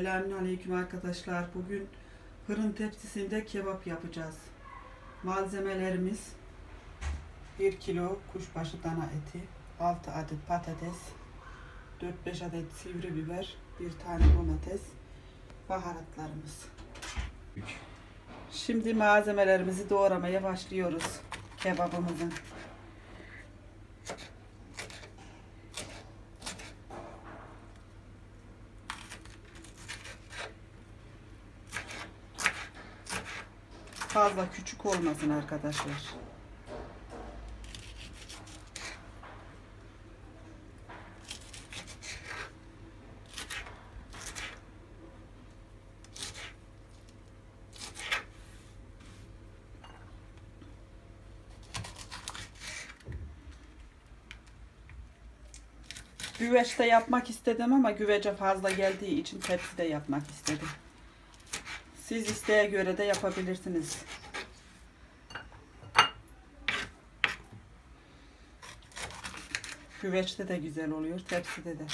Selamünaleyküm arkadaşlar. Bugün fırın tepsisinde kebap yapacağız. Malzemelerimiz 1 kilo kuşbaşı dana eti, 6 adet patates, 4-5 adet sivri biber, 1 tane domates, baharatlarımız. Şimdi malzemelerimizi doğramaya başlıyoruz kebabımızın. Fazla küçük olmasın arkadaşlar. Güveçte yapmak istedim ama güvece fazla geldiği için tepside yapmak istedim. Siz isteğe göre de yapabilirsiniz. Güveçte de güzel oluyor, tepside de.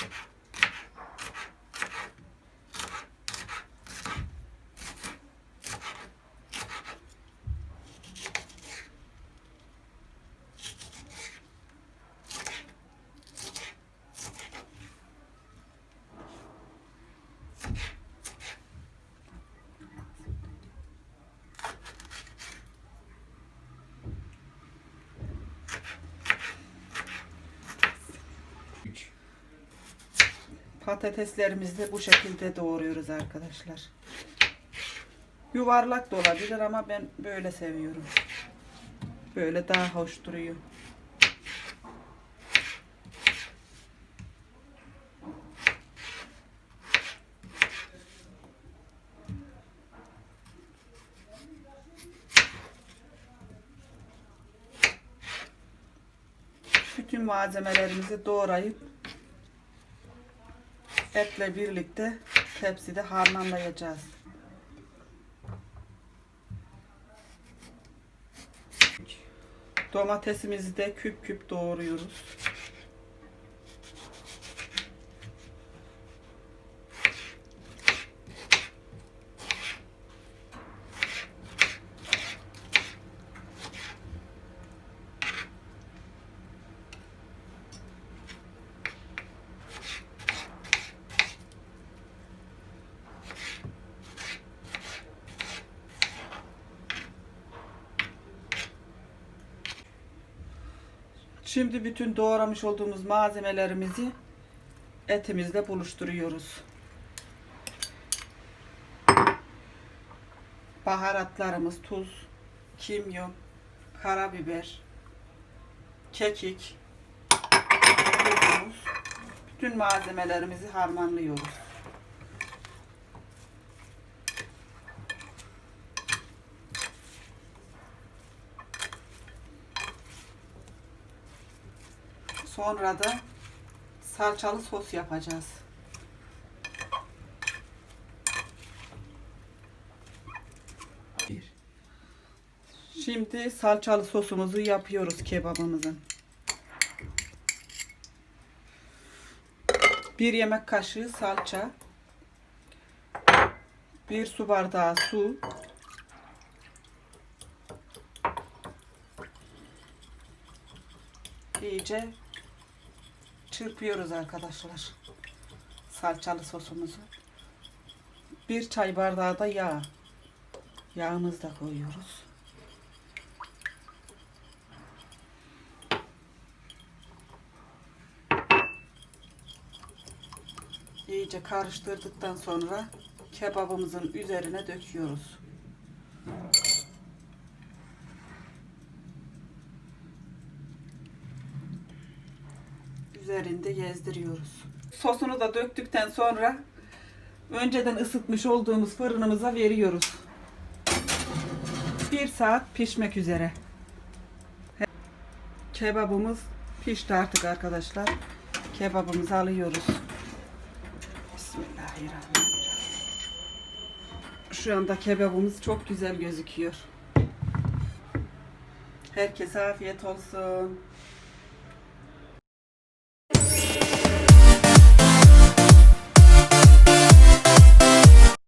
Patateslerimizi bu şekilde doğruyoruz arkadaşlar. Yuvarlak da olabilir ama ben böyle seviyorum. Böyle daha hoş duruyor. Bütün malzemelerimizi doğrayıp etle birlikte tepside harmanlayacağız. Domatesimizi de küp küp doğruyoruz. Şimdi bütün doğramış olduğumuz malzemelerimizi etimizle buluşturuyoruz. Baharatlarımız tuz, kimyon, karabiber, kekik. Bütün malzemelerimizi harmanlıyoruz. Sonra da salçalı sos yapacağız. Şimdi salçalı sosumuzu yapıyoruz kebabımızın. Bir yemek kaşığı salça, bir su bardağı su, iyice çırpıyoruz arkadaşlar. Salçalı sosumuzu. Bir çay bardağı da yağ. Yağımızı da koyuyoruz. İyice karıştırdıktan sonra kebabımızın üzerine döküyoruz. Üzerinde gezdiriyoruz. Sosunu da döktükten sonra önceden ısıtmış olduğumuz fırınımıza veriyoruz. Bir saat pişmek üzere. Kebabımız pişti artık arkadaşlar. Kebabımızı alıyoruz. Bismillahirrahmanirrahim. Şu anda kebabımız çok güzel gözüküyor. Herkese afiyet olsun.